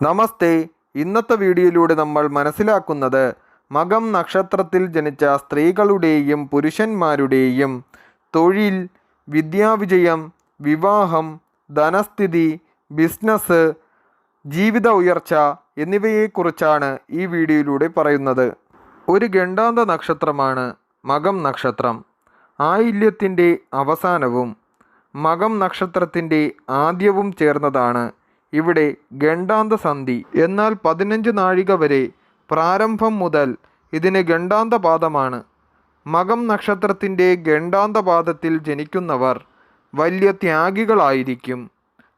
നമസ്തേ. ഇന്നത്തെ വീഡിയോയിലൂടെ നമ്മൾ മനസ്സിലാക്കുന്നത് മകം നക്ഷത്രത്തിൽ ജനിച്ച സ്ത്രീകളുടെയും പുരുഷന്മാരുടെയും തൊഴിൽ വിദ്യാവിജയം വിവാഹം ധനസ്ഥിതി ബിസിനസ് ജീവിത ഉയർച്ച എന്നിവയെക്കുറിച്ചാണ് ഈ വീഡിയോയിലൂടെ പറയുന്നത്. ഒരു ഗണ്ടാന്ത നക്ഷത്രമാണ് മകം നക്ഷത്രം. ആയില്യത്തിന്റെ അവസാനവും മകം നക്ഷത്രത്തിന്റെ ആദ്യവും ചേർന്നതാണ് ഇവിടെ ഗണ്ടാന്ത സന്ധി. എന്നാൽ പതിനഞ്ച് നാഴിക വരെ പ്രാരംഭം മുതൽ ഇതിന് ഗണ്ടാന്ത പാദമാണ്. മകം നക്ഷത്രത്തിന്റെ ഗണ്ടാന്ത പാദത്തിൽ ജനിക്കുന്നവർ വലിയ ത്യാഗികളായിരിക്കും.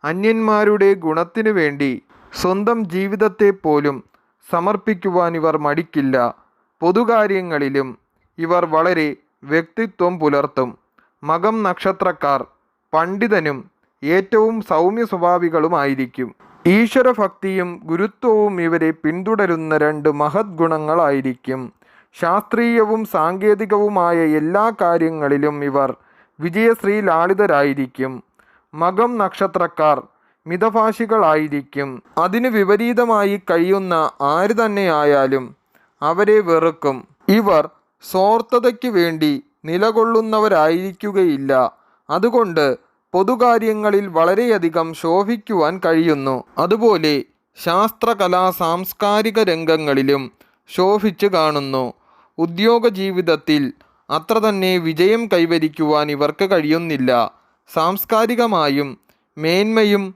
അന്യന്മാരുടെ ഗുണത്തിനു വേണ്ടി സ്വന്തം ജീവിതത്തെ പോലും സമർപ്പിക്കുവാൻ ഇവർ മടിക്കില്ല. പൊതുകാര്യങ്ങളിലും ഇവർ വളരെ വ്യക്തിത്വം പുലർത്തും. മകം നക്ഷത്രക്കാർ പണ്ഡിതനും ഏറ്റവും സൗമ്യ സ്വഭാവികളുമായിരിക്കും ഈശ്വരഭക്തിയും ഗുരുത്വവും ഇവരെ പിന്തുടരുന്ന രണ്ട് മഹത് ഗുണങ്ങളായിരിക്കും. ശാസ്ത്രീയവും സാങ്കേതികവുമായ എല്ലാ കാര്യങ്ങളിലും ഇവർ വിജയശ്രീ ലാളിതരായിരിക്കും. മകം നക്ഷത്രക്കാർ മിതഭാഷികളായിരിക്കും. അതിന് വിപരീതമായി കഴിയുന്ന ആര് തന്നെയായാലും അവരെ വെറുക്കും. ഇവർ സ്വാർത്ഥതയ്ക്ക് വേണ്ടി നിലകൊള്ളുന്നവരായിരിക്കുകയില്ല. അതുകൊണ്ട് പൊതുകാര്യങ്ങളിൽ വളരെയധികം ശോഭിക്കുവാൻ കഴിയുന്നു. അതുപോലെ ശാസ്ത്രകലാ സാംസ്കാരിക രംഗങ്ങളിലും ശോഭിച്ചു കാണുന്നു. ഉദ്യോഗ ജീവിതത്തിൽ അത്ര തന്നെ വിജയം കൈവരിക്കുവാൻ ഇവർക്ക് കഴിയുന്നില്ല. സാംസ്കാരികമായും മേന്മയും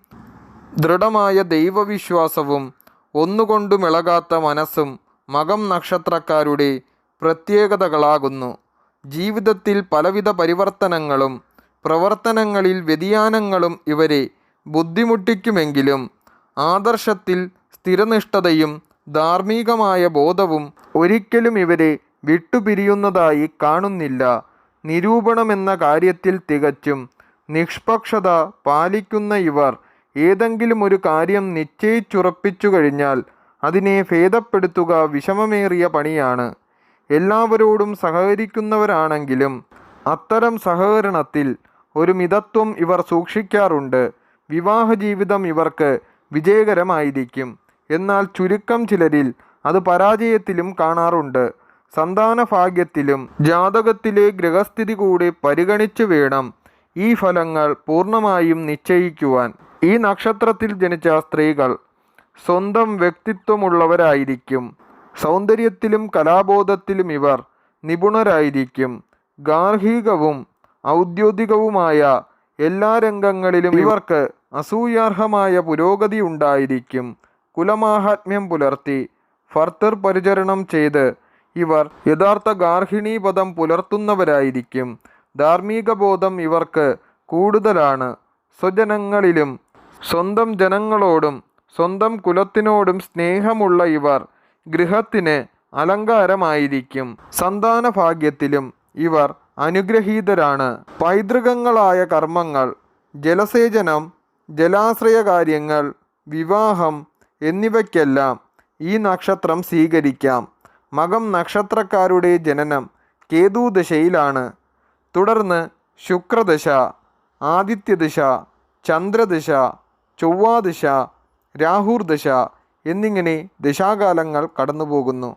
ദൃഢമായ ദൈവവിശ്വാസവും ഒന്നുകൊണ്ടുമിളകാത്ത മനസ്സും മകം നക്ഷത്രക്കാരുടെ പ്രത്യേകതകളാകുന്നു. ജീവിതത്തിൽ പലവിധ പരിവർത്തനങ്ങളും പ്രവർത്തനങ്ങളിൽ വ്യതിയാനങ്ങളും ഇവരെ ബുദ്ധിമുട്ടിക്കുമെങ്കിലും ആദർശത്തിൽ സ്ഥിരനിഷ്ഠതയും ധാർമ്മികമായ ബോധവും ഒരിക്കലും ഇവരെ വിട്ടുപിരിയുന്നതായി കാണുന്നില്ല. നിരൂപണമെന്ന കാര്യത്തിൽ തികച്ചും നിഷ്പക്ഷത പാലിക്കുന്ന ഇവർ ഏതെങ്കിലും ഒരു കാര്യം നിശ്ചയിച്ചുറപ്പിച്ചു കഴിഞ്ഞാൽ അതിനെ ഭേദപ്പെടുത്തുക വിഷമമേറിയ പണിയാണ്. എല്ലാവരോടും സഹകരിക്കുന്നവരാണെങ്കിലും അത്തരം സഹകരണത്തിൽ ഒരു മിതത്വം ഇവർ സൂക്ഷിക്കാറുണ്ട്. വിവാഹ ജീവിതം ഇവർക്ക് വിജയകരമായിരിക്കും. എന്നാൽ ചുരുക്കം ചിലരിൽ അത് പരാജയത്തിലും കാണാറുണ്ട്. സന്താന ഭാഗ്യത്തിലും ജാതകത്തിലെ ഗ്രഹസ്ഥിതി കൂടി പരിഗണിച്ചു വേണം ഈ ഫലങ്ങൾ പൂർണമായും നിശ്ചയിക്കുവാൻ. ഈ നക്ഷത്രത്തിൽ ജനിച്ച സ്ത്രീകൾ സ്വന്തം വ്യക്തിത്വമുള്ളവരായിരിക്കും. സൗന്ദര്യത്തിലും കലാബോധത്തിലും ഇവർ നിപുണരായിരിക്കും. ഗാർഹികവും ഔദ്യോഗികവുമായ എല്ലാ രംഗങ്ങളിലും ഇവർക്ക് അസൂയാർഹമായ പുരോഗതി ഉണ്ടായിരിക്കും. കുലമാഹാത്മ്യം പുലർത്തി ഫർത്തർ പരിചരണം ചെയ്ത് ഇവർ യഥാർത്ഥ ഗാർഹിണീപദം പുലർത്തുന്നവരായിരിക്കും. ധാർമ്മിക ബോധം ഇവർക്ക് കൂടുതലാണ്. സ്വജനങ്ങളിലും സ്വന്തം ജനങ്ങളോടും സ്വന്തം കുലത്തിനോടും സ്നേഹമുള്ള ഇവർ ഗൃഹത്തിന് അലങ്കാരമായിരിക്കും. സന്താന ഭാഗ്യത്തിലും ഇവർ അനുഗ്രഹീതരാണ്. പൈതൃകങ്ങളായ കർമ്മങ്ങൾ ജലസേചനം ജലാശ്രയ കാര്യങ്ങൾ വിവാഹം എന്നിവയ്ക്കെല്ലാം ഈ നക്ഷത്രം സ്വീകരിക്കാം. മകം നക്ഷത്രക്കാരുടെ ജനനം കേതുദശയിലാണ്. തുടർന്ന് ശുക്രദശ ആദിത്യദശ ചന്ദ്രദശ ചൊവ്വാദശ രാഹുർദശ എന്നിങ്ങനെ ദശാകാലങ്ങൾ കടന്നുപോകുന്നു.